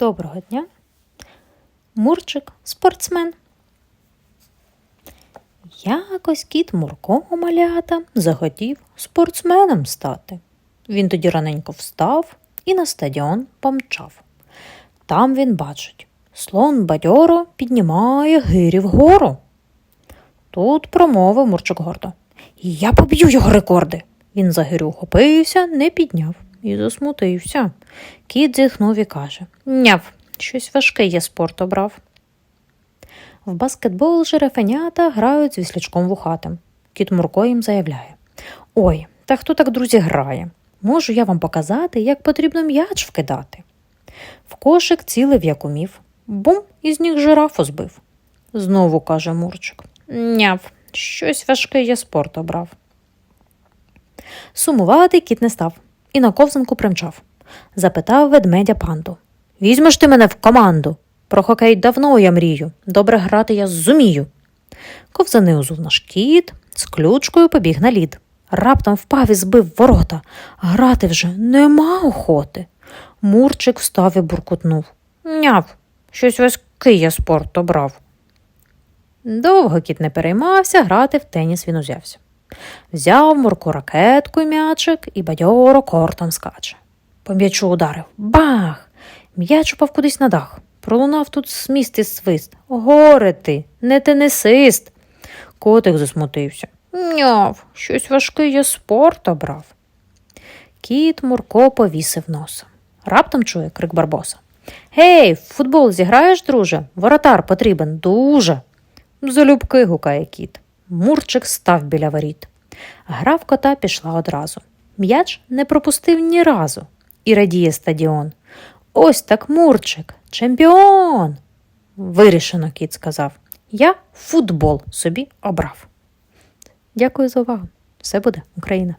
Доброго дня. Мурчик спортсмен. Якось кіт Мурко малята захотів спортсменом стати. Він тоді раненько встав і на стадіон помчав. Там він бачить, слон бадьоро піднімає гирі вгору. Тут промовив Мурчик гордо. Я поб'ю його рекорди. Він за гирю хопився, не підняв і засмутився. Кіт зітхнув і каже Няв, щось важке я спорт обрав. В баскетбол жерефенята грають з віслячком вухатим. Кіт Мурко їм заявляє Ой, та хто так, друзі, грає? Можу я вам показати, як потрібно м'яч вкидати. В кошик цілив, як умів. Бум, із ніг жирафу збив. Знову каже Мурчик. Няв, щось важке я спорт обрав. Сумувати кіт не став і на ковзанку примчав. Запитав ведмедя панду. Візьмеш ти мене в команду? Про хокей давно я мрію. Добре грати я зумію. Ковзани узув наш кіт, з ключкою побіг на лід. Раптом впав і збив ворота. Грати вже нема охоти. Мурчик встав і буркутнув. Няв, щось важкий я спорт обрав. Довго кіт не переймався, грати в теніс він узявся. Взяв Мурку ракетку й м'ячик і бадьоро кортом скаче. По м'ячу ударив. Бах! М'яч упав кудись на дах. Пролунав тут сміст і свист. Горе ти, не тенесист. Котик засмутився. Няв, щось важке я спорт обрав. Кіт Мурко повісив носа. Раптом чує крик Барбоса. Гей, в футбол зіграєш, друже? Воротар потрібен дуже. Залюбки гукає кіт. Мурчик став біля воріт. Гра в кота пішла одразу. М'яч не пропустив ні разу. І радіє стадіон. Ось так Мурчик, чемпіон. Вирішено, кіт сказав. Я футбол собі обрав. Дякую за увагу. Все буде Україна.